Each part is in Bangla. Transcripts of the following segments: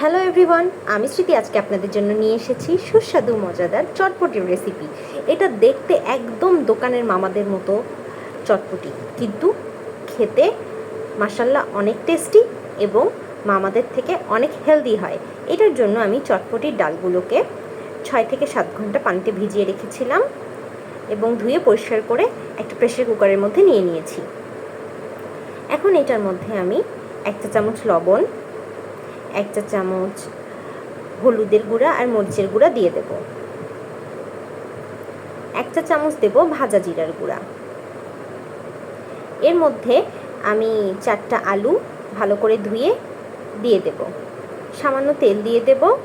হ্যালো এভরিওয়ান আমি স্মৃতি। আজকে আপনাদের জন্য নিয়ে এসেছি সুস্বাদু, মজাদার চটপটির রেসিপি এটা দেখতে একদম দোকানের মামাদের মতো চটপটি। কিন্তু খেতে মাসাল্লাহ অনেক টেস্টি এবং মামাদের থেকে অনেক হেলদি হয়। এটার জন্য আমি চটপটির ডালগুলোকে ছয় থেকে সাত ঘণ্টা পানিতে ভিজিয়ে রেখেছিলাম এবং ধুয়ে পরিষ্কার করে একটা প্রেশার কুকারের মধ্যে নিয়ে নিয়েছি। এখন এটার মধ্যে আমি এক চা চামচ লবণ এক চা চামচ হলুদের গুঁড়া আর মরিচের গুঁড়া দিয়ে দেব। এক চা চামচ দেব ভাজা জিরার গুঁড়া। এর মধ্যে আমি চারটা আলু ভালো করে ধুয়ে দিয়ে দেব। সামান্য তেল দিয়ে দেব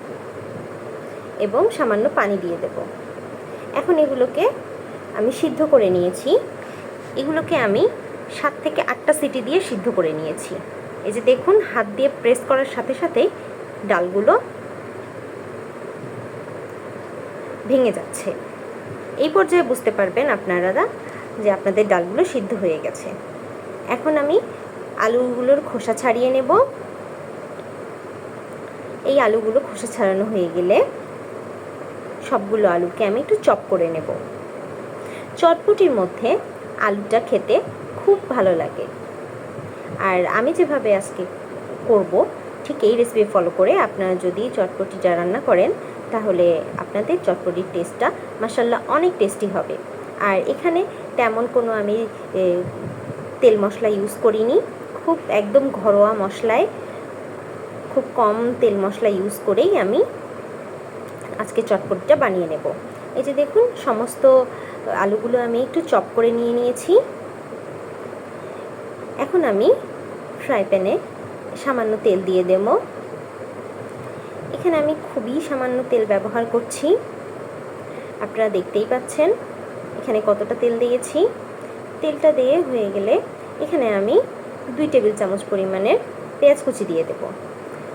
এবং সামান্য পানি দিয়ে দেব। এখন এগুলোকে আমি সিদ্ধ করে নিয়েছি। এগুলোকে আমি সাত থেকে আটটা সিটি দিয়ে সিদ্ধ করে নিয়েছি। এই যে দেখুন, হাত দিয়ে প্রেস করার সাথে সাথেই ডালগুলো ভেঙে যাচ্ছে। এই পর্যায়ে বুঝতে পারবেন আপনারা যে আপনাদের ডালগুলো সিদ্ধ হয়ে গেছে। এখন আমি আলুগুলোর খোসা ছাড়িয়ে নেব। এই আলুগুলো খোসা ছাড়ানো হয়ে গেলে সবগুলো আলুকে আমি একটু চপ করে নেব। চটপটির মধ্যে আলুটা খেতে খুব ভালো লাগে। আর আমি যেভাবে আজকে করব, ঠিক এই রেসিপি ফলো করে আপনারা যদি চটপটিটা রান্না করেন, তাহলে আপনাদের চটপটির টেস্টটা মাসাল্লাহ অনেক টেস্টি হবে। আর এখানে তেমন কোনো আমি তেল মশলা ইউজ করিনি, খুব একদম ঘরোয়া মশলায়, খুব কম তেল মশলা ইউজ করেই আমি আজকে চটপটিটা বানিয়ে নেব। এই যে দেখুন, সমস্ত আলুগুলো আমি একটু চপ করে নিয়ে নিয়েছি। এখন আমি ফ্রাই প্যানে সামান্য তেল দিয়ে দেব। এখানে আমি খুবই সামান্য তেল ব্যবহার করছি। আপনারা দেখতেই পাচ্ছেন, এখানে কতটা তেল দিয়েছি। তেলটা দিয়ে হয়ে গেলে এখানে আমি দুই টেবিল চামচ পরিমাণের পেঁয়াজ কুচি দিয়ে দেব।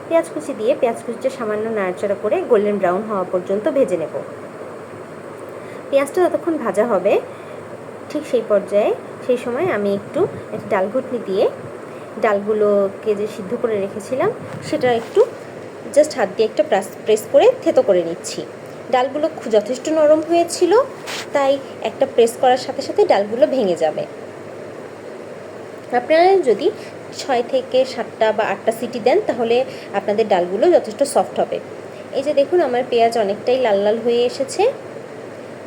পেঁয়াজ কুচি দিয়ে পেঁয়াজ কুচিটা সামান্য নাড়াচাড়া করে গোল্ডেন ব্রাউন হওয়া পর্যন্ত ভেজে নেব। পেঁয়াজটা যতক্ষণ ভাজা হবে, ঠিক সেই পর্যায়ে সেই সময় আমি একটু ডাল ঘুটনি দিয়ে ডালগুলোকে যে সিদ্ধ করে রেখেছিলাম, সেটা একটু জাস্ট হাত দিয়ে একটা প্রেস প্রেস করে থেতো করে নিচ্ছি। ডালগুলো যথেষ্ট নরম হয়েছিল, তাই একটা প্রেস করার সাথে সাথে ডালগুলো ভেঙে যাবে। আপনারা যদি ছয় থেকে সাতটা বা আটটা সিটি দেন, তাহলে আপনাদের ডালগুলো যথেষ্ট সফট হবে। এই যে দেখুন, আমার পেঁয়াজ অনেকটাই লাল লাল হয়ে এসেছে।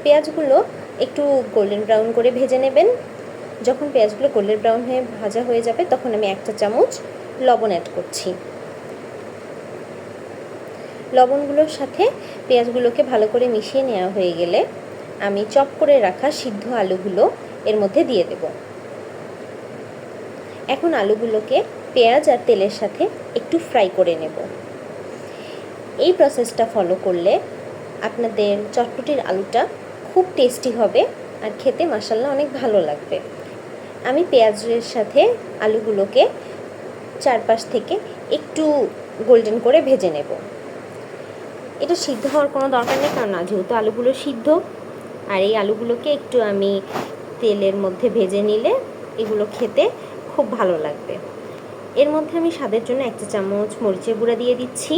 পেঁয়াজগুলো একটু গোল্ডেন ব্রাউন করে ভেজে নেবেন। যখন পেঁয়াজগুলো গোল্ডেন ব্রাউন হয়ে ভাজা হয়ে যাবে, তখন আমি একটা চামচ লবণ অ্যাড করছি। লবণগুলোর সাথে পেঁয়াজগুলোকে ভালো করে মিশিয়ে নেওয়া হয়ে গেলে আমি চপ করে রাখা সিদ্ধ আলুগুলো এর মধ্যে দিয়ে দেব। এখন আলুগুলোকে পেঁয়াজ আর তেলের সাথে একটু ফ্রাই করে নেব। এই প্রসেসটা ফলো করলে আপনাদের চটপটির আলুটা খুব টেস্টি হবে আর খেতে মশাল্লা অনেক ভালো লাগবে। আমি পেঁয়াজের সাথে আলুগুলোকে চারপাশ থেকে একটু গোল্ডেন করে ভেজে নেব। এটা সিদ্ধ হওয়ার কোনো দরকার নেই, কারণ না যেহেতু আলুগুলো সিদ্ধ, আর এই আলুগুলোকে একটু আমি তেলের মধ্যে ভেজে নিলে এগুলো খেতে খুব ভালো লাগবে। এর মধ্যে আমি স্বাদের জন্য একটা চামচ মরিচের গুঁড়া দিয়ে দিচ্ছি।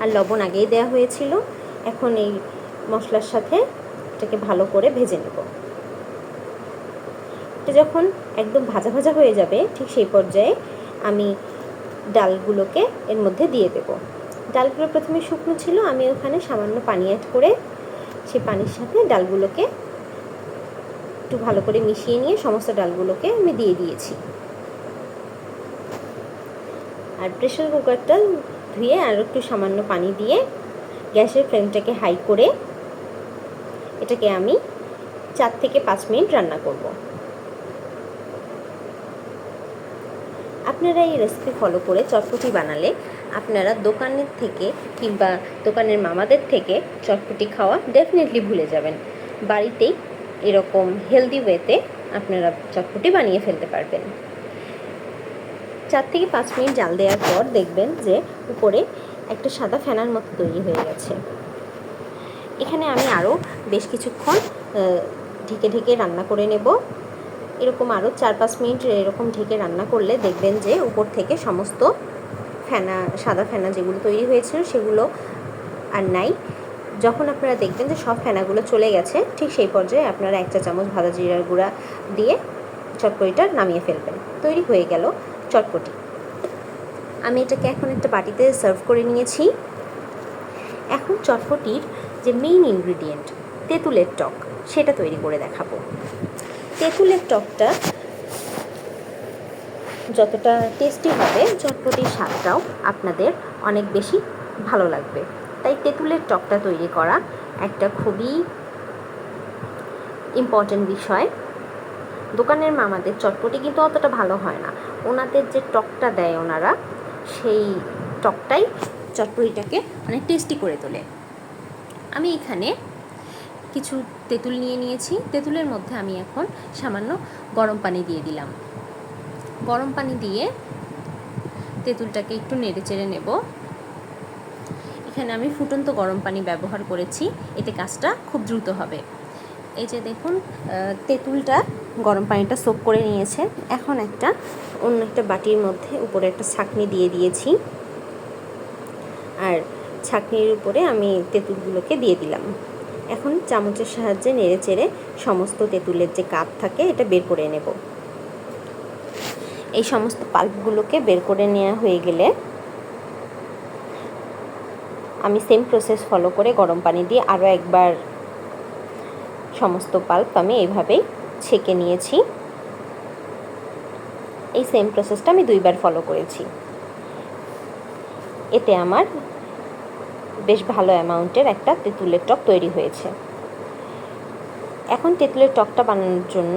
আর লবণ আগেই দেওয়া হয়েছিল। এখন এই মশলার সাথে এটাকে ভালো করে ভেজে নেব। এটা যখন একদম ভাজা ভাজা হয়ে যাবে, ঠিক সেই পর্যায়ে আমি ডালগুলোকে এর মধ্যে দিয়ে দেব। ডালগুলো প্রথমে শুকনো ছিল, আমি ওখানে সামান্য পানি অ্যাড করে সেই পানির সাথে ডালগুলোকে একটু ভালো করে মিশিয়ে নিয়ে সমস্ত ডালগুলোকে আমি দিয়ে দিয়েছি। আর প্রেশার কুকারটা ধুয়ে আর একটু সামান্য পানি দিয়ে গ্যাসের ফ্লেমটাকে হাই করে এটাকে আমি চার থেকে পাঁচ মিনিট রান্না করব। আপনারা এই রেসিপি ফলো করে চটপটি বানালে আপনারা দোকানের থেকে কিংবা দোকানের মামাদের থেকে চটপটি খাওয়া ডেফিনেটলি ভুলে যাবেন। বাড়িতেই এরকম হেলদি ওয়েতে আপনারা চটপটি বানিয়ে ফেলতে পারবেন। চার থেকে পাঁচ মিনিট জাল দেওয়ার পর দেখবেন যে উপরে একটা সাদা ফেনার মতো তৈরি হয়ে গেছে। এখানে আমি আরও বেশ কিছুক্ষণ ঢেকে ঢেকে রান্না করে নেব। এরকম আরও চার পাঁচ মিনিট এরকম ঢেকে রান্না করলে দেখবেন যে উপর থেকে সমস্ত ফেনা, সাদা ফেনা যেগুলো তৈরি হয়েছিল সেগুলো আর নাই। যখন আপনারা দেখবেন যে সব ফেনাগুলো চলে গেছে, ঠিক সেই পর্যায়ে আপনারা এক চা চামচ ভাজা জিরার গুঁড়া দিয়ে চটপটিটা নামিয়ে ফেলবেন। তৈরি হয়ে গেল চটপটি। আমি এটাকে এখন একটা বাটিতে সার্ভ করে নিয়েছি। এখন চটপটির যে মেইন ইনগ্রিডিয়েন্ট, তেঁতুলের টক, সেটা তৈরি করে দেখাবো। তেঁতুলের টকটা যতটা টেস্টি হবে চটপটির স্বাদটাও আপনাদের অনেক বেশি ভালো লাগবে। তাই তেঁতুলের টকটা তৈরি করা একটা খুবই ইম্পর্ট্যান্ট বিষয়। দোকানের মামাদের চটপটি কিন্তু অতটা ভালো হয় না। ওনাদের যে টকটা দেয় ওনারা, সেই টকটাই চটপটিটাকে অনেক টেস্টি করে তোলে। আমি এখানে কিছু তেঁতুল নিয়ে নিয়েছি। তেঁতুলের মধ্যে আমি এখন সামান্য গরম পানি দিয়ে দিলাম। গরম পানি দিয়ে তেঁতুলটাকে একটু নেড়ে চেড়ে নেব। এখানে আমি ফুটন্ত গরম পানি ব্যবহার করেছি। এতে কাজটা খুব দ্রুত হবে। এই যে দেখুন তেঁতুলটা গরম পানিটা সোপ করে নিয়েছে। এখন একটা অন্য একটা বাটির মধ্যে উপরে একটা ছাকনি দিয়ে দিয়েছি। আর ছাকনির উপরে আমি তেঁতুলগুলোকে দিয়ে দিলাম। এখন চামচের সাহায্যে নেড়ে চেড়ে সমস্ত তেঁতুলের যে কাপ থাকে, এটা বের করে নেব। এই সমস্ত পাল্পগুলোকে বের করে নেওয়া হয়ে গেলে আমি সেম প্রসেস ফলো করে গরম পানি দিয়ে আরও একবার সমস্ত পাল্প আমি এইভাবেই ছেঁকে নিয়েছি। এই সেম প্রসেসটা আমি দুইবার ফলো করেছি। এতে আমার বেশ ভালো অ্যামাউন্টের একটা তেঁতুলের টক তৈরি হয়েছে। এখন তেঁতুলের টকটা বানানোর জন্য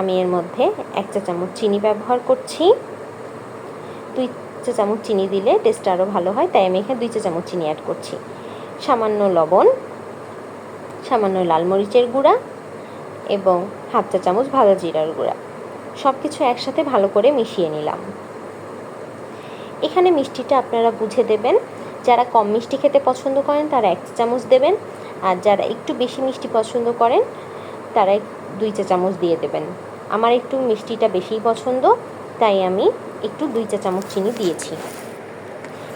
আমি এর মধ্যে এক চা চামচ চিনি ব্যবহার করছি। দুই চা চামচ চিনি দিলে টেস্টটা আরও ভালো হয়, তাই আমি এখানে দুই চা চামচ চিনি অ্যাড করছি। সামান্য লবণ, সামান্য লাল মরিচের গুঁড়া এবং হাফ চা চামচ ভাজা জিরার গুঁড়া। সব কিছু একসাথে ভালো করে মিশিয়ে নিলাম। এখানে মিষ্টিটা আপনারা বুঝে দেবেন। যারা কম মিষ্টি খেতে পছন্দ করেন, তারা এক চামচ দেবেন। আর যারা একটু বেশি মিষ্টি পছন্দ করেন, তারা দুই চা চামচ দিয়ে দেবেন। আমার একটু মিষ্টিটা বেশিই পছন্দ, তাই আমি একটু দুই চা চামচ চিনি দিয়েছি।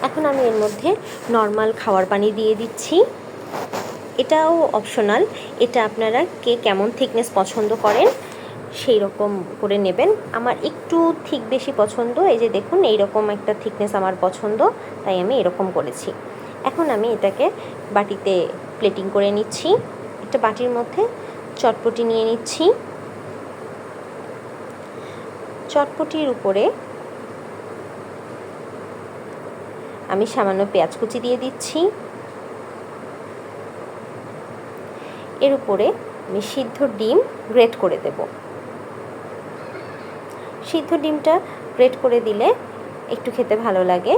এখন আমি এর মধ্যে নর্মাল খাওয়ার পানি দিয়ে দিচ্ছি। এটাও অপশনাল। এটা আপনারা কে কেমন থিকনেস পছন্দ করেন সেই রকম করে নেবেন। আমার একটু ঠিক বেশি পছন্দ, এই যে দেখুন এই রকম একটা থিকনেস আমার পছন্দ, তাই আমি এরকম করেছি। এখন আমি এটাকে বাটিতে প্লেটিং করে নিচ্ছি। একটা বাটির মধ্যে চটপটি নিয়ে নিচ্ছি। চটপটির উপরে আমি সামান্য পেঁয়াজ কুচি দিয়ে দিচ্ছি। এর উপরে আমি সিদ্ধ ডিম গ্রেট করে দেব। সিদ্ধ ডিমটা গ্রেট করে দিলে একটু খেতে ভালো লাগে।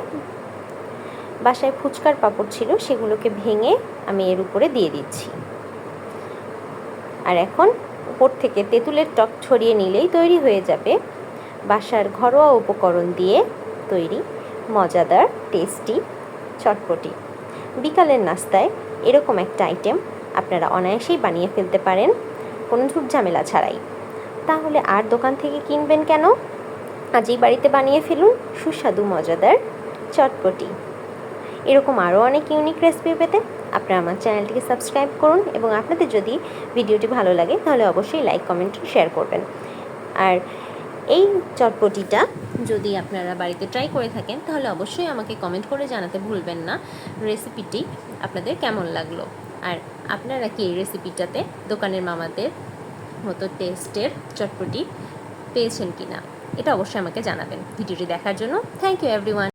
বাসায় ফুচকার পাঁপড় ছিল, সেগুলোকে ভেঙে আমি এর উপরে দিয়ে দিচ্ছি। আর এখন উপর থেকে তেঁতুলের টক ছড়িয়ে নিলেই তৈরি হয়ে যাবে বাসার ঘরোয়া উপকরণ দিয়ে তৈরি মজাদার, টেস্টি চটপটি। বিকালের নাস্তায় এরকম একটা আইটেম আপনারা অনায়াসেই বানিয়ে ফেলতে পারেন, কোনো ঝুট ঝামেলা ছাড়াই। তাহলে আর দোকান থেকে কিনবেন কেন? আজই বাড়িতে বানিয়ে ফেলুন সুস্বাদু, মজাদার চটপটি। এরকম আরও অনেক ইউনিক রেসিপি পেতে আপনারা আমার চ্যানেলটিকে সাবস্ক্রাইব করুন এবং আপনাদের যদি ভিডিওটি ভালো লাগে তাহলে অবশ্যই লাইক কমেন্ট শেয়ার করবেন। আর এই চটপটিটা যদি আপনারা বাড়িতে ট্রাই করে থাকেন তাহলে অবশ্যই আমাকে কমেন্ট করে জানাতে ভুলবেন না রেসিপিটি আপনাদের কেমন লাগল? আর আপনারা কি এই রেসিপিটাতে দোকানের মামাদের মতো টেস্টের চটপটি পেয়েছেন কি না এটা অবশ্যই আমাকে জানাবেন ভিডিওটি দেখার জন্য। Thank you everyone